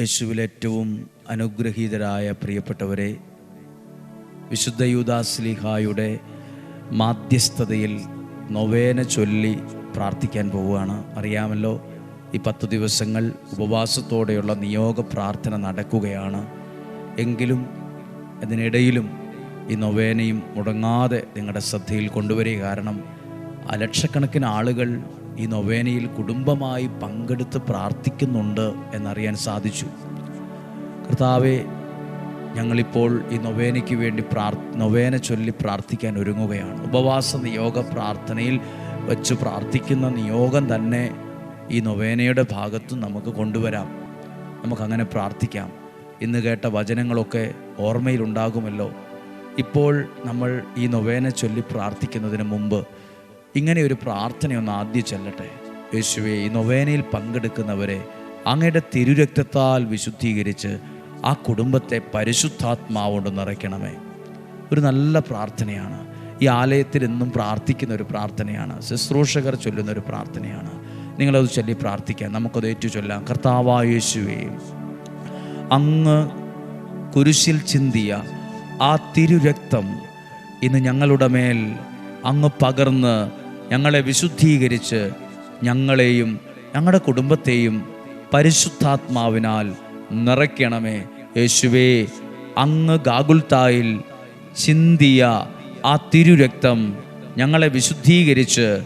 യേശുവിൽ ഏറ്റവും അനുഗ്രഹീതരായ പ്രിയപ്പെട്ടവരെ വിശുദ്ധ യൂദാസ്ലിഹായുടെ മാധ്യസ്ഥതയിൽ നൊവേന ചൊല്ലി പ്രാർത്ഥിക്കാൻ പോവുകയാണ്. അറിയാമല്ലോ ഈ പത്ത് ദിവസങ്ങൾ ഉപവാസത്തോടെയുള്ള നിയോഗ പ്രാർത്ഥന നടക്കുകയാണ്. എങ്കിലും അതിനിടയിലും ഈ നൊവേനയും മുടങ്ങാതെ നിങ്ങളുടെ ശ്രദ്ധയിൽ കൊണ്ടുവരിക. കാരണം ലക്ഷക്കണക്കിന് ആളുകൾ ഈ നൊവേനയിൽ കുടുംബമായി പങ്കെടുത്ത് പ്രാർത്ഥിക്കുന്നുണ്ട് എന്നറിയാൻ സാധിച്ചു. കർത്താവെ ഞങ്ങളിപ്പോൾ ഈ നൊവേനയ്ക്ക് വേണ്ടി പ്രാർ നൊവേന ചൊല്ലി പ്രാർത്ഥിക്കാൻ ഒരുങ്ങുകയാണ്. ഉപവാസ നിയോഗ പ്രാർത്ഥനയിൽ വെച്ച് പ്രാർത്ഥിക്കുന്ന നിയോഗം തന്നെ ഈ നൊവേനയുടെ ഭാഗത്ത് നമുക്ക് കൊണ്ടുവരാം. നമുക്കങ്ങനെ പ്രാർത്ഥിക്കാം. ഇന്ന് കേട്ട വചനങ്ങളൊക്കെ ഓർമ്മയിലുണ്ടാകുമല്ലോ. ഇപ്പോൾ നമ്മൾ ഈ നൊവേന ചൊല്ലി പ്രാർത്ഥിക്കുന്നതിന് മുമ്പ് ഇങ്ങനെ ഒരു പ്രാർത്ഥനയൊന്ന് ആദ്യം ചെല്ലട്ടെ. യേശുവെ ഈ നൊവേനയിൽ പങ്കെടുക്കുന്നവരെ അങ്ങയുടെ തിരുരക്തത്താൽ വിശുദ്ധീകരിച്ച് ആ കുടുംബത്തെ പരിശുദ്ധാത്മാവുകൊണ്ട് നിറയ്ക്കണമേ. ഒരു നല്ല പ്രാർത്ഥനയാണ്. ഈ ആലയത്തിൽ എന്നും പ്രാർത്ഥിക്കുന്ന ഒരു പ്രാർത്ഥനയാണ്. ശുശ്രൂഷകർ ചൊല്ലുന്ന ഒരു പ്രാർത്ഥനയാണ്. നിങ്ങളത് ചൊല്ലി പ്രാർത്ഥിക്കാം. നമുക്കത് ഏറ്റു ചൊല്ലാം കർത്താവായേശുവേ അങ്ങ് കുരിശിൽ ചിന്തിയ ആ തിരുരക്തം ഇന്ന് ഞങ്ങളുടെ മേൽ അങ്ങ് പകർന്ന് ഞങ്ങളെ വിശുദ്ധീകരിച്ച് ഞങ്ങളെയും ഞങ്ങളുടെ കുടുംബത്തെയും പരിശുദ്ധാത്മാവിനാൽ നിറയ്ക്കണമേ. യേശുവേ അങ്ങ് ഗാഗുൽത്തായിൽ ചിന്തിയ ആ തിരുരക്തം ഞങ്ങളെ വിശുദ്ധീകരിച്ച്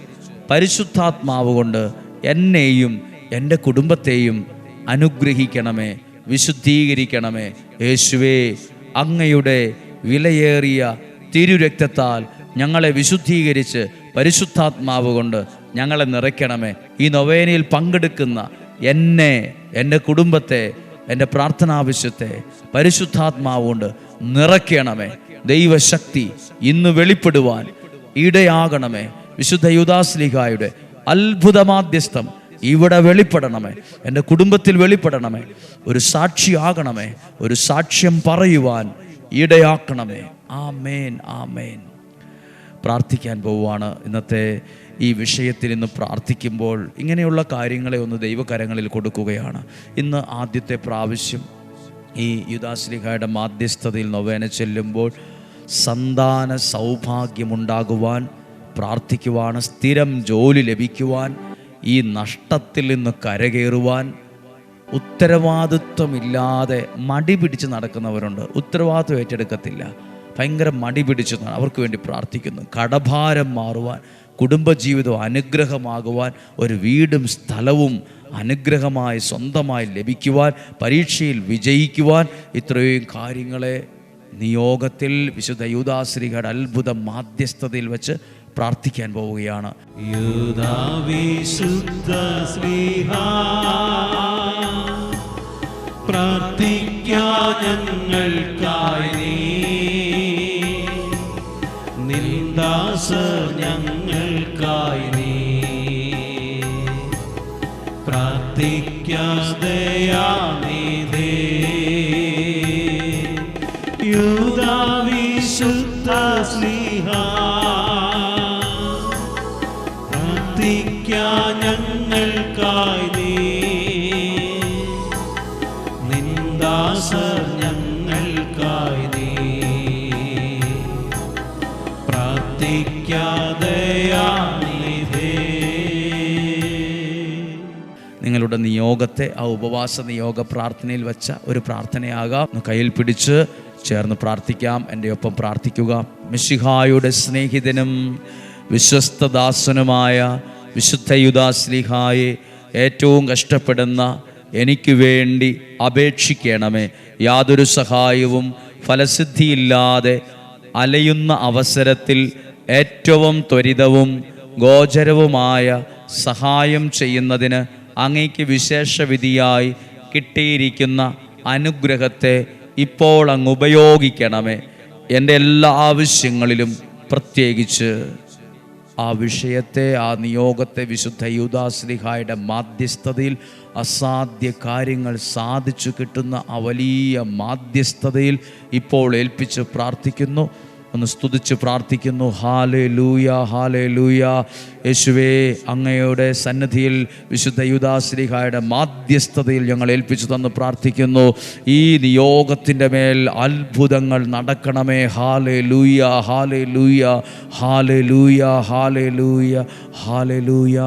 പരിശുദ്ധാത്മാവ് കൊണ്ട് എന്നെയും എന്റെ കുടുംബത്തെയും അനുഗ്രഹിക്കണമേ വിശുദ്ധീകരിക്കണമേ. യേശുവേ അങ്ങയുടെ വിലയേറിയ തിരുരക്തത്താൽ ഞങ്ങളെ വിശുദ്ധീകരിച്ച് പരിശുദ്ധാത്മാവ് കൊണ്ട് ഞങ്ങളെ നിറയ്ക്കണമേ. ഈ നൊവേനയിൽ പങ്കെടുക്കുന്ന എന്നെ എന്റെ കുടുംബത്തെ എന്റെ പ്രാർത്ഥനാവശ്യത്തെ പരിശുദ്ധാത്മാവ് കൊണ്ട് നിറയ്ക്കണമേ. ദൈവശക്തി ഇന്ന് വെളിപ്പെടുവാൻ ഇടയാകണമേ. വിശുദ്ധ യുദാസ്ലിഹായുടെ അത്ഭുതമാധ്യസ്ഥം ഇവിടെ വെളിപ്പെടണമേ. എന്റെ കുടുംബത്തിൽ വെളിപ്പെടണമേ. ഒരു സാക്ഷിയാകണമേ ഒരു സാക്ഷ്യം പറയുവാൻ ഇടയാക്കണമേ. ആ ആമേൻ ആമേൻ. പ്രാർത്ഥിക്കാൻ പോവുകയാണ്. ഇന്നത്തെ ഈ വിഷയത്തിൽ ഇന്ന് പ്രാർത്ഥിക്കുമ്പോൾ ഇങ്ങനെയുള്ള കാര്യങ്ങളെ ഒന്ന് ദൈവകരങ്ങളിൽ കൊടുക്കുകയാണ്. ഇന്ന് ആദ്യത്തെ പ്രാവശ്യം ഈ യുദാശ്ലിഹയുടെ മാധ്യസ്ഥതയിൽ നൊവേന ചെല്ലുമ്പോൾ സന്താന സൗഭാഗ്യമുണ്ടാകുവാൻ പ്രാർത്ഥിക്കുവാണ് സ്ഥിരം ജോലി ലഭിക്കുവാൻ ഈ നഷ്ടത്തിൽ നിന്ന് കരകയറുവാൻ ഉത്തരവാദിത്വമില്ലാതെ മടി പിടിച്ച് നടക്കുന്നവരുണ്ട്. ഉത്തരവാദിത്വം ഏറ്റെടുക്കത്തില്ല. ഭയങ്കര മടി പിടിച്ചു ന- അവർക്ക് വേണ്ടി പ്രാർത്ഥിക്കുന്നു. കടഭാരം മാറുവാൻ കുടുംബജീവിതം അനുഗ്രഹമാകുവാൻ ഒരു വീടും സ്ഥലവും അനുഗ്രഹമായി സ്വന്തമായി ലഭിക്കുവാൻ പരീക്ഷയിൽ വിജയിക്കുവാൻ ഇത്രയും കാര്യങ്ങളെ നിയോഗത്തിൽ വിശുദ്ധ യൂദാശ്രീകളുടെ അത്ഭുത മാധ്യസ്ഥതയിൽ വെച്ച് പ്രാർത്ഥിക്കാൻ പോവുകയാണ്. പ്രാർത്ഥിക്കാ ഞങ്ങൾക്കായി നിന്ദാസ ഞങ്ങൾക്കായി നീ. പ്രാർത്ഥിക്കാതെയാണിതേ യുധാവിശുദ്ധ സ്നേഹ. പ്രാർത്ഥിക്കാ ഞങ്ങൾക്കായി നിന്ദാസ ഞങ്ങൾക്കായി നിങ്ങളുടെ നിയോഗത്തെ ആ ഉപവാസ നിയോഗ പ്രാർത്ഥനയിൽ വെച്ച ഒരു പ്രാർത്ഥനയാകാം. കയ്യിൽ പിടിച്ച് ചേർന്ന് പ്രാർത്ഥിക്കാം എന്റെ ഒപ്പം പ്രാർത്ഥിക്കുക. മിശിഹായുടെ സ്നേഹിതനും വിശ്വസ്തദാസനുമായ വിശുദ്ധ യുദാസ്ലിഹായെ ഏറ്റവും കഷ്ടപ്പെടുന്ന എനിക്ക് വേണ്ടി അപേക്ഷിക്കണമേ. യാതൊരു സഹായവും ഫലസിദ്ധിയില്ലാതെ അലയുന്ന അവസരത്തിൽ ഏറ്റവും ത്വരിതവും ഗോചരവുമായ സഹായം ചെയ്യുന്നതിന് അങ്ങയ്ക്ക് വിശേഷവിധിയായി കിട്ടിയിരിക്കുന്ന അനുഗ്രഹത്തെ ഇപ്പോൾ അങ്ങ് ഉപയോഗിക്കണമേ. എന്റെ എല്ലാ ആവശ്യങ്ങളിലും പ്രത്യേകിച്ച് ആ വിഷയത്തെ ആ നിയോഗത്തെ വിശുദ്ധ യൂദാസ്ലിഹായുടെ മാധ്യസ്ഥതയിൽ അസാധ്യ കാര്യങ്ങൾ സാധിച്ചു കിട്ടുന്ന ആ വലിയ മാധ്യസ്ഥതയിൽ ഇപ്പോൾ ഏൽപ്പിച്ച് പ്രാർത്ഥിക്കുന്നു. ഒന്ന് സ്തുതിച്ച് പ്രാർത്ഥിക്കുന്നു. ഹാലേ ലൂയ ഹാലേ ലൂയ യേശുവേ അങ്ങയുടെ സന്നദ്ധിയിൽ വിശുദ്ധ യുദാശ്രീഹായുടെ മാധ്യസ്ഥതയിൽ ഞങ്ങൾ ഏൽപ്പിച്ചു തന്ന് പ്രാർത്ഥിക്കുന്നു. ഈ നിയോഗത്തിന്റെ മേൽ അത്ഭുതങ്ങൾ നടക്കണമേ. ഹാലേ ലൂയ ഹാലേ ലൂയ ഹാലേ ലൂയ ഹാലേ ലൂയ ഹാലേ ലൂയ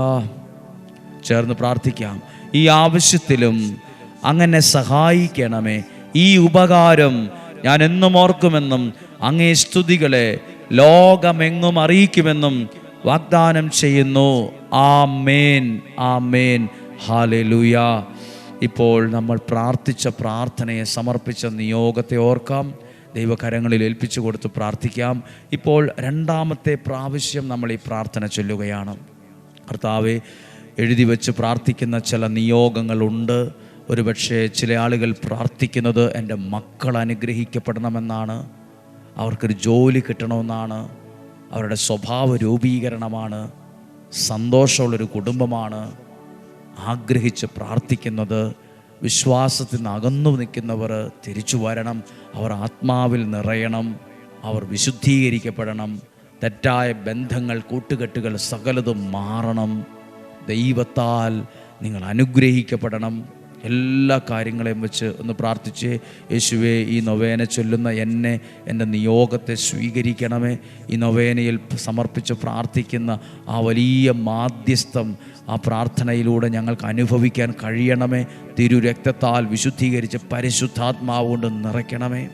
ചേർന്ന് പ്രാർത്ഥിക്കാം. ഈ ആവശ്യത്തിലും അങ്ങനെ സഹായിക്കണമേ. ഈ ഉപകാരം ഞാൻ എന്നും ഓർക്കുമെന്നും അങ്ങേ സ്തുതികളെ ലോകമെങ്ങും അറിയിക്കുമെന്നും വാഗ്ദാനം ചെയ്യുന്നു. ആ മേൻ ആ മേൻ ഹാലലൂയ ഇപ്പോൾ നമ്മൾ പ്രാർത്ഥിച്ച പ്രാർത്ഥനയെ സമർപ്പിച്ച നിയോഗത്തെ ഓർക്കാം. ദൈവകരങ്ങളിൽ ഏൽപ്പിച്ചു കൊടുത്ത് പ്രാർത്ഥിക്കാം. ഇപ്പോൾ രണ്ടാമത്തെ പ്രാവശ്യം നമ്മൾ ഈ പ്രാർത്ഥന ചൊല്ലുകയാണ്. കർത്താവെ എഴുതി വെച്ച് പ്രാർത്ഥിക്കുന്ന ചില നിയോഗങ്ങളുണ്ട്. ഒരുപക്ഷെ ചില ആളുകൾ പ്രാർത്ഥിക്കുന്നത് എന്റെ മക്കൾ അനുഗ്രഹിക്കപ്പെടണമെന്നാണ് അവർക്കൊരു ജോലി കിട്ടണമെന്നാണ് അവരുടെ സ്വഭാവ രൂപീകരണമാണ് സന്തോഷമുള്ളൊരു കുടുംബമാണ് ആഗ്രഹിച്ച് പ്രാർത്ഥിക്കുന്നത്. വിശ്വാസത്തിൽ നിന്ന് അകന്നു നിൽക്കുന്നവർ തിരിച്ചു വരണം അവർ ആത്മാവിൽ നിറയണം അവർ വിശുദ്ധീകരിക്കപ്പെടണം തെറ്റായ ബന്ധങ്ങൾ കൂട്ടുകെട്ടുകൾ സകലതും മാറണം. ദൈവത്താൽ നിങ്ങൾ അനുഗ്രഹിക്കപ്പെടണം. എല്ലാ കാര്യങ്ങളെയും വെച്ച് ഒന്ന് പ്രാർത്ഥിച്ച് യേശുവെ ഈ നൊവേന ചൊല്ലുന്ന എന്നെ എന്റെ നിയോഗത്തെ സ്വീകരിക്കണമേ. ഈ നൊവേനയിൽ സമർപ്പിച്ച് പ്രാർത്ഥിക്കുന്ന ആ വലിയ മാധ്യസ്ഥം ആ പ്രാർത്ഥനയിലൂടെ ഞങ്ങൾക്ക് അനുഭവിക്കാൻ കഴിയണമേ. തിരു രക്തത്താൽ വിശുദ്ധീകരിച്ച് പരിശുദ്ധാത്മാവ് കൊണ്ട് നിറയ്ക്കണമേ.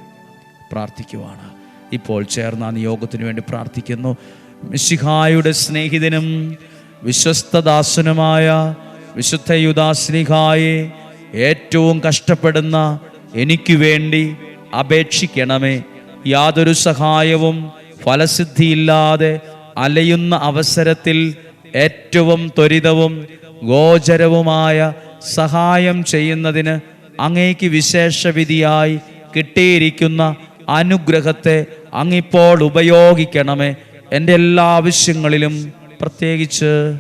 പ്രാർത്ഥിക്കുവാണ്. ഇപ്പോൾ ചേർന്ന നിയോഗത്തിന് വേണ്ടി പ്രാർത്ഥിക്കുന്നു. മിശിഹായുടെ സ്നേഹിതനും വിശ്വസ്തദാസനുമായ വിശുദ്ധ യുദാസ്ലിഹായെ ഏറ്റവും കഷ്ടപ്പെടുന്ന എനിക്ക് വേണ്ടി അപേക്ഷിക്കണമേ. യാതൊരു സഹായവും ഫലസിദ്ധിയില്ലാതെ അലയുന്ന അവസരത്തിൽ ഏറ്റവും ത്വരിതവും ഗോചരവുമായ സഹായം ചെയ്യുന്നതിന് അങ്ങേക്ക് വിശേഷവിധിയായി കിട്ടിയിരിക്കുന്ന അനുഗ്രഹത്തെ അങ്ങിപ്പോൾ ഉപയോഗിക്കണമേ. എന്റെ എല്ലാ ആവശ്യങ്ങളിലും പ്രത്യേകിച്ച്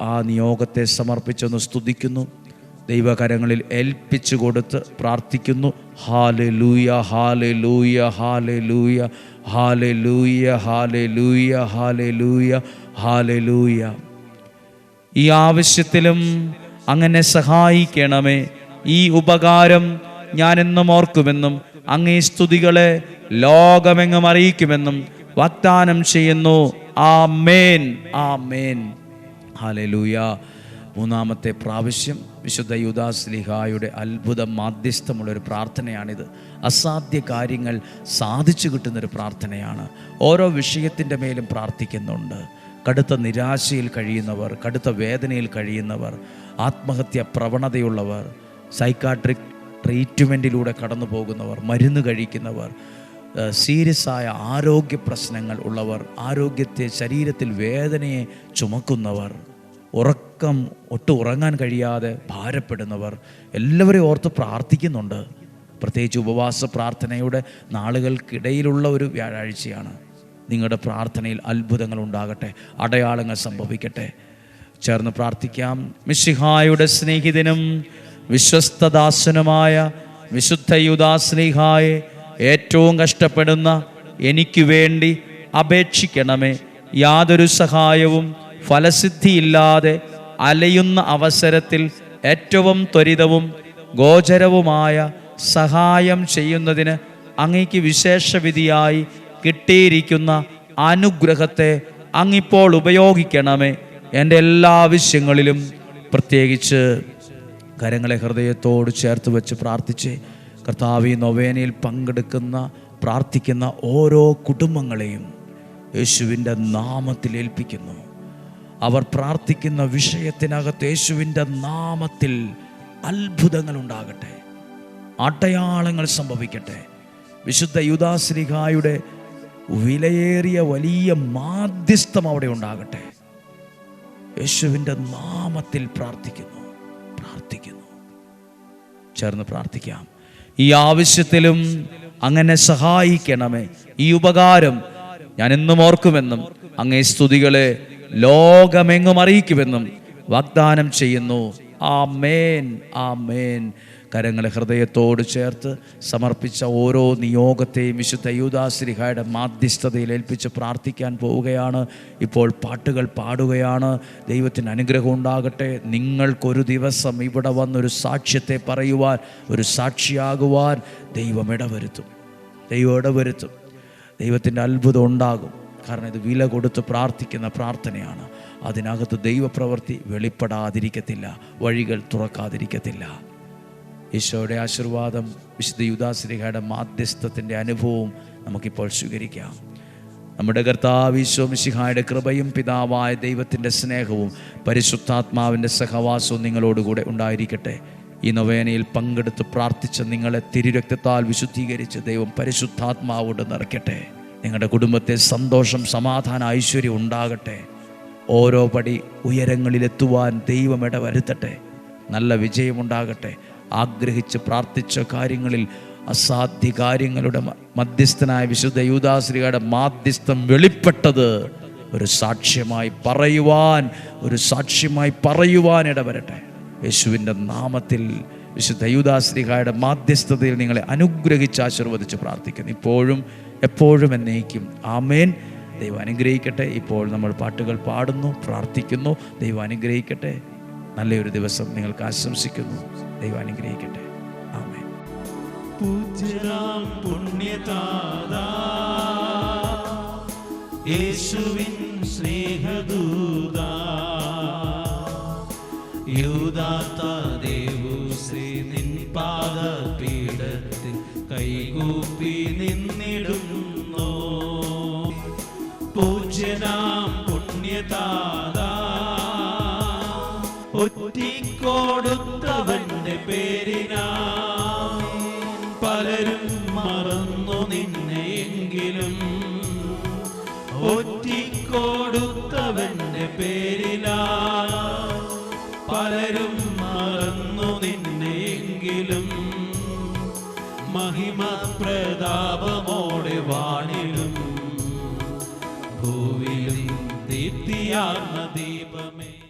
ആ നിയോഗത്തെ സമർപ്പിച്ചൊന്ന് സ്തുതിക്കുന്നു. ദൈവകരങ്ങളിൽ ഏൽപ്പിച്ചു കൊടുത്ത് പ്രാർത്ഥിക്കുന്നു. ഹാലെ ലൂയ ഹാലെ ലൂയ ഹാലെ ലൂയ ഹാലെ ലൂയ ഹാലെ ലൂയ ഹാലെ ലൂയ ഹാലെ ലൂയ ഈ ആവശ്യത്തിലും അങ്ങനെ സഹായിക്കണമേ. ഈ ഉപകാരം ഞാനെന്നും ഓർക്കുമെന്നും അങ്ങേ സ്തുതികളെ ലോകമെങ്ങും അറിയിക്കുമെന്നും വാഗ്ദാനം ചെയ്യുന്നു. ആ മേൻ ആ മേൻ ഹാലലൂയ. മൂന്നാമത്തെ പ്രാവശ്യം വിശുദ്ധ യുദാസ്ലിഹായുടെ അത്ഭുത മാധ്യസ്ഥമുള്ളൊരു പ്രാർത്ഥനയാണിത്. അസാധ്യ കാര്യങ്ങൾ സാധിച്ചു കിട്ടുന്നൊരു പ്രാർത്ഥനയാണ്. ഓരോ വിഷയത്തിന്റെ മേലും പ്രാർത്ഥിക്കുന്നുണ്ട്. കടുത്ത നിരാശയിൽ കഴിയുന്നവർ കടുത്ത വേദനയിൽ കഴിയുന്നവർ ആത്മഹത്യ പ്രവണതയുള്ളവർ സൈക്കാട്രിക് ട്രീറ്റ്മെന്റിലൂടെ കടന്നു പോകുന്നവർ മരുന്ന് കഴിക്കുന്നവർ സീരിയസ് ആയ ആരോഗ്യ പ്രശ്നങ്ങൾ ഉള്ളവർ ആരോഗ്യത്തെ ശരീരത്തിൽ വേദനയെ ചുമക്കുന്നവർ ഉറക്കം ഒട്ടും ഉറങ്ങാൻ കഴിയാതെ ഭാരപ്പെടുന്നവർ എല്ലാവരെയും ഓർത്ത് പ്രാർത്ഥിക്കുന്നുണ്ട്. പ്രത്യേകിച്ച് ഉപവാസ പ്രാർത്ഥനയുടെ നാളുകൾക്കിടയിലുള്ള ഒരു വ്യാഴാഴ്ചയാണ്. നിങ്ങളുടെ പ്രാർത്ഥനയിൽ അത്ഭുതങ്ങൾ ഉണ്ടാകട്ടെ അടയാളങ്ങൾ സംഭവിക്കട്ടെ. ചേർന്ന് പ്രാർത്ഥിക്കാം. മിശിഹായുടെ സ്നേഹിതനും വിശ്വസ്തദാസനുമായ വിശുദ്ധ യുദാസ്നേഹായെ ഏറ്റവും കഷ്ടപ്പെടുന്ന എനിക്ക് വേണ്ടി അപേക്ഷിക്കണമേ. യാതൊരു സഹായവും ഫലസിദ്ധിയില്ലാതെ അലയുന്ന അവസരത്തിൽ ഏറ്റവും ത്വരിതവും ഗോചരവുമായ സഹായം ചെയ്യുന്നതിന് അങ്ങയ്ക്ക് വിശേഷവിധിയായി കിട്ടിയിരിക്കുന്ന അനുഗ്രഹത്തെ അങ്ങിപ്പോൾ ഉപയോഗിക്കണമേ. എന്റെ എല്ലാ ആവശ്യങ്ങളിലും പ്രത്യേകിച്ച് കരങ്ങളെ ഹൃദയത്തോട് ചേർത്ത് വെച്ച് പ്രാർത്ഥിച്ച് കർത്താവ് ഈ നൊവേനയിൽ പങ്കെടുക്കുന്ന പ്രാർത്ഥിക്കുന്ന ഓരോ കുടുംബങ്ങളെയും യേശുവിന്റെ നാമത്തിൽ ഏൽപ്പിക്കുന്നു. അവർ പ്രാർത്ഥിക്കുന്ന വിഷയത്തിനകത്ത് യേശുവിന്റെ നാമത്തിൽ അത്ഭുതങ്ങൾ ഉണ്ടാകട്ടെ അടയാളങ്ങൾ സംഭവിക്കട്ടെ. വിശുദ്ധ യുദാശ്രീഹായുടെ വിലയേറിയ വലിയ മാധ്യസ്ഥം അവിടെ ഉണ്ടാകട്ടെ. യേശുവിന്റെ നാമത്തിൽ പ്രാർത്ഥിക്കുന്നു പ്രാർത്ഥിക്കുന്നു. ചേർന്ന് പ്രാർത്ഥിക്കാം. ഈ ആവശ്യത്തിലും അങ്ങനെ സഹായിക്കണമേ. ഈ ഉപകാരം ഞാൻ എന്നും ഓർക്കുമെന്നും അങ്ങേ സ്തുതികളെ ലോകമെങ്ങും അറിയിക്കുമെന്നും വാഗ്ദാനം ചെയ്യുന്നു. ആ മേൻ ആ മേൻ കരങ്ങളെ ഹൃദയത്തോട് ചേർത്ത് സമർപ്പിച്ച ഓരോ നിയോഗത്തെയും വിശുദ്ധ യൂദാശ്രീഹായുടെ മാധ്യസ്ഥതയിൽ ഏൽപ്പിച്ച് പ്രാർത്ഥിക്കാൻ പോവുകയാണ്. ഇപ്പോൾ പാട്ടുകൾ പാടുകയാണ്. ദൈവത്തിന് അനുഗ്രഹം ഉണ്ടാകട്ടെ. നിങ്ങൾക്കൊരു ദിവസം ഇവിടെ വന്നൊരു സാക്ഷ്യത്തെ പറയുവാൻ ഒരു സാക്ഷിയാകുവാൻ ദൈവം ഇടവരുത്തും. ദൈവം ഇടവരുത്തും. ദൈവത്തിന്റെ അത്ഭുതം ഉണ്ടാകും. കാരണം ഇത് വില കൊടുത്ത് പ്രാർത്ഥിക്കുന്ന പ്രാർത്ഥനയാണ്. അതിനകത്ത് ദൈവപ്രവൃത്തി വെളിപ്പെടാതിരിക്കത്തില്ല. വഴികൾ തുറക്കാതിരിക്കത്തില്ല. ഈശോയുടെ ആശീർവാദം വിശുദ്ധ യുദാശ്രീഹയുടെ മാധ്യസ്ഥത്തിന്റെ അനുഭവവും നമുക്കിപ്പോൾ സ്വീകരിക്കാം. നമ്മുടെ കർത്താവ് ഈശോ മിശിഹായുടെ കൃപയും പിതാവായ ദൈവത്തിന്റെ സ്നേഹവും പരിശുദ്ധാത്മാവിന്റെ സഹവാസവും നിങ്ങളോടുകൂടെ ഉണ്ടായിരിക്കട്ടെ. ഈ നൊവേനയിൽ പങ്കെടുത്ത് പ്രാർത്ഥിച്ച നിങ്ങളെ തിരുരക്തത്താൽ വിശുദ്ധീകരിച്ച് ദൈവം പരിശുദ്ധാത്മാവോട് നിറയ്ക്കട്ടെ. നിങ്ങളുടെ കുടുംബത്തെ സന്തോഷം സമാധാന ഐശ്വര്യം ഉണ്ടാകട്ടെ. ഓരോ പടി ഉയരങ്ങളിലെത്തുവാൻ ദൈവം ഇടവരുത്തട്ടെ. നല്ല വിജയമുണ്ടാകട്ടെ. ആഗ്രഹിച്ച് പ്രാർത്ഥിച്ച കാര്യങ്ങളിൽ അസാധ്യ കാര്യങ്ങളുടെ മധ്യസ്ഥനായ വിശുദ്ധ യൂദാശ്രീയുടെ മാധ്യസ്ഥം വെളിപ്പെട്ടത് ഒരു സാക്ഷ്യമായി പറയുവാൻ ഒരു സാക്ഷ്യമായി പറയുവാൻ ഇടവരട്ടെ. യേശുവിന്റെ നാമത്തിൽ വിശുദ്ധ യൂദാശ്രീഹായുടെ മാധ്യസ്ഥതയിൽ നിങ്ങളെ അനുഗ്രഹിച്ച് ആശീർവദിച്ച് പ്രാർത്ഥിക്കുന്നു. ഇപ്പോഴും എപ്പോഴും എന്നേക്കും. ആമേൻ. ദൈവം അനുഗ്രഹിക്കട്ടെ. ഇപ്പോൾ നമ്മൾ പാട്ടുകൾ പാടുന്നു പ്രാർത്ഥിക്കുന്നു. ദൈവം അനുഗ്രഹിക്കട്ടെ. നല്ലൊരു ദിവസം നിങ്ങൾക്ക് ആശംസിക്കുന്നു. ദൈവം അനുഗ്രഹിക്കട്ടെ. ആമേൻ. പൂജ്യരാം പുണ്യതാദാ യേശുവിൻ സ്നേഹദൂതാ. പേരിലാ പലരും മറന്നു നിന്നെങ്കിലും. മഹിമ പ്രതാപമോടെ വാണിലും ഭൂവിലും ദീപമേ